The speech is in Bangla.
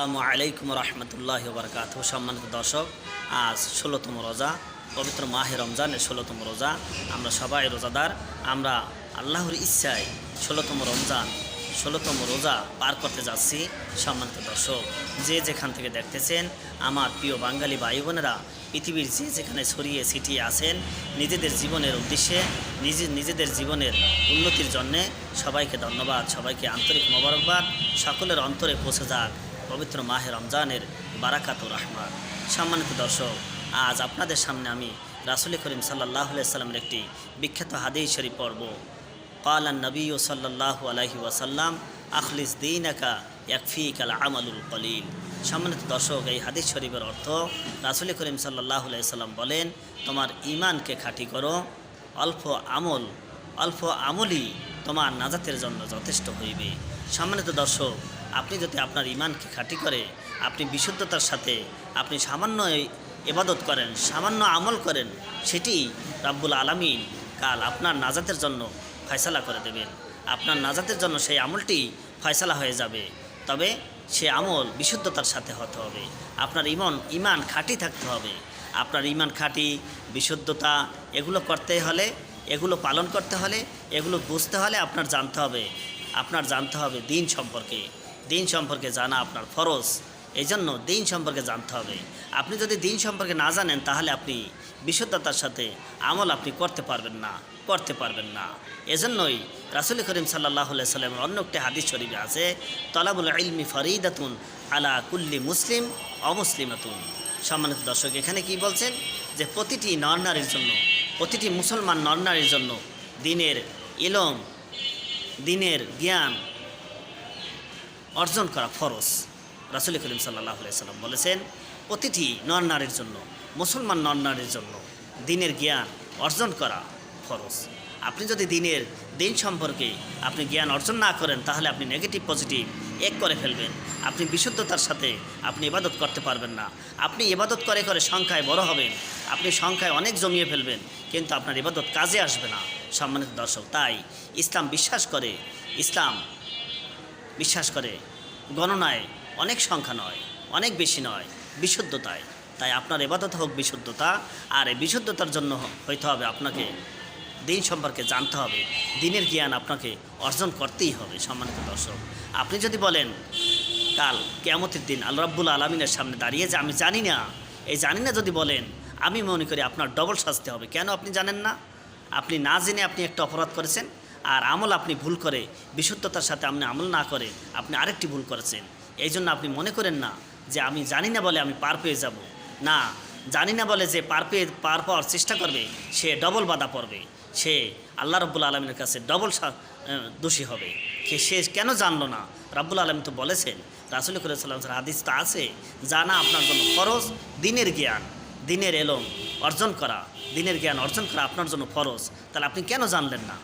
আসসালামু আলাইকুম রহমতুল্লাহ বরকাত সম্মানিত দর্শক, আজ ষোলোতম রোজা, পবিত্র মাহে রমজানের ষোলোতম রোজা। আমরা সবাই রোজাদার, আমরা আল্লাহর ইচ্ছায় ষোলোতম রমজান, ষোলোতম রোজা পার করতে যাচ্ছি। সম্মানিত দর্শক, যে যেখান থেকে দেখতেছেন, আমার প্রিয় বাঙালি ভাই বোনেরা পৃথিবীর যে যেখানে ছড়িয়ে ছিটিয়ে আছেন, নিজেদের জীবনের উদ্দেশ্যে, নিজে, নিজেদের জীবনের উন্নতির জন্যে সবাইকে ধন্যবাদ, সবাইকে আন্তরিক মোবারকবাদ, সকলের অন্তরে পৌঁছে যাক। পবিত্র মাহে রমজানের বারাকাত রাহমা সম্মানিত দর্শক, আজ আপনাদের সামনে আমি রাসুল করিম সাল্লাহ সাল্লামের একটি বিখ্যাত হাদি শরীফ পর্ব কালান নবী ও সাল্লাহ আলহি ওয়াসাল্লাম আখলিস দিন একা ফি কাল আমলুল কলিল সম্মানিত দর্শক, এই হাদিস শরীফের অর্থ রাসুল করিম সাল্লাহ সাল্লাম বলেন, তোমার ইমানকে খাঁটি করো, অল্প আমল, অল্প আমলই তোমার নাজাতের জন্য যথেষ্ট হইবে। সম্মানিত দর্শক আপনি যদি আপনার ইমানকে খাঁটি করে, আপনি বিশুদ্ধতার সাথে আপনি সামান্য এবাদত করেন, সামান্য আমল করেন, সেটি রাব্বুল আলামিন কাল আপনার নাজাতের জন্য ফয়সালা করে দেবেন। আপনার নাজাতের জন্য সেই আমলটি ফয়সালা হয়ে যাবে। তবে সে আমল বিশুদ্ধতার সাথে হতে হবে। আপনার ইমন ইমান খাঁটি থাকতে হবে। আপনার ইমান খাঁটি, বিশুদ্ধতা, এগুলো করতে হলে, এগুলো পালন করতে হলে, এগুলো বুঝতে হলে আপনার জানতে হবে। আপনার জানতে হবে দিন সম্পর্কে। দিন সম্পর্কে জানা আপনার ফরজ এই জন্য দিন সম্পর্কে জানতে হবে। আপনি যদি দিন সম্পর্কে না জানেন, তাহলে আপনি বিশুদ্ধতার সাথে আমল আপনি করতে পারবেন না, করতে পারবেন না। এজন্যই রাসুল করিম সাল্লাহ সাল্লামের অন্য একটি হাদিস শরীফে আছে, তলাবুল ইলমি ফরিদাতুন আলা কুল্লি মুসলিম অমুসলিমাতুন। সম্মানিত দর্শক, এখানে কি বলছেন? যে প্রতিটি নরনারীর জন্য, প্রতিটি মুসলমান নরনারীর জন্য দিনের ইলম, দিনের জ্ঞান অর্জন করা ফরজ। রাসুল করিম সাল্লাহ সাল্লাম বলেছেন প্রতিটি নর নারীর জন্য, মুসলমান নর নারীর জন্য দিনের জ্ঞান অর্জন করা ফরজ। আপনি যদি দিনের দিন সম্পর্কে আপনি জ্ঞান অর্জন না করেন, তাহলে আপনি নেগেটিভ পজিটিভ এক করে ফেলবেন। আপনি বিশুদ্ধতার সাথে আপনি ইবাদত করতে পারবেন না। আপনি ইবাদত করে করে সংখ্যায় বড় হবেন। আপনি সংখ্যায় অনেক জমিয়ে ফেলবেন, কিন্তু আপনার ইবাদত কাজে আসবে না। সম্মানিত দর্শক, তাই ইসলাম বিশ্বাস করে, ইসলাম বিশ্বাস করে। গণনায় অনেক সংখ্যা নয়, অনেক বেশি নয়, বিশুদ্ধতায়। তাই আপনার এবাদত হোক বিশুদ্ধতা, আর এই বিশুদ্ধতার জন্য হইতে হবে আপনাকে, দিন সম্পর্কে জানতে হবে। দিনের জ্ঞান আপনাকে অর্জন করতেই হবে, সম্মানিত দর্শক। আপনি যদি বলেন, কাল কেয়ামতের দিন আল্লাহ রাব্বুল আলমিনের সামনে দাঁড়িয়ে যে আমি জানি না। এই জানি না যদি বলেন, আমি মনে করি আপনার ডবল শাস্তি হবে। কেন আপনি জানেন না? আপনি না জেনে আপনি একটা অপরাধ করেছেন? আর আমল আপনি ভুল করে, বিশুদ্ধতার সাথে আপনি আমল না করে আপনি আরেকটি ভুল করেছেন। এই জন্য আপনি মনে করেন না যে আমি জানি না বলে আমি পার পেয়ে যাব। না, জানি না বলে যে পার পেয়ে, পার পাওয়ার চেষ্টা করবে, সে ডবল বাধা পড়বে। সে আল্লাহ রব্বুল আলমীর কাছে ডবল দোষী হবে। সে কেন জানলো না? রাব্বুল আলম তো বলেছেন, রাসুল সাল্লাম হাদিস তা আছে জানা আপনার জন্য ফরজ, দিনের জ্ঞান, দিনের এলম অর্জন করা, দিনের জ্ঞান অর্জন করা আপনার জন্য ফরজ। তাহলে আপনি কেন জানলেন না?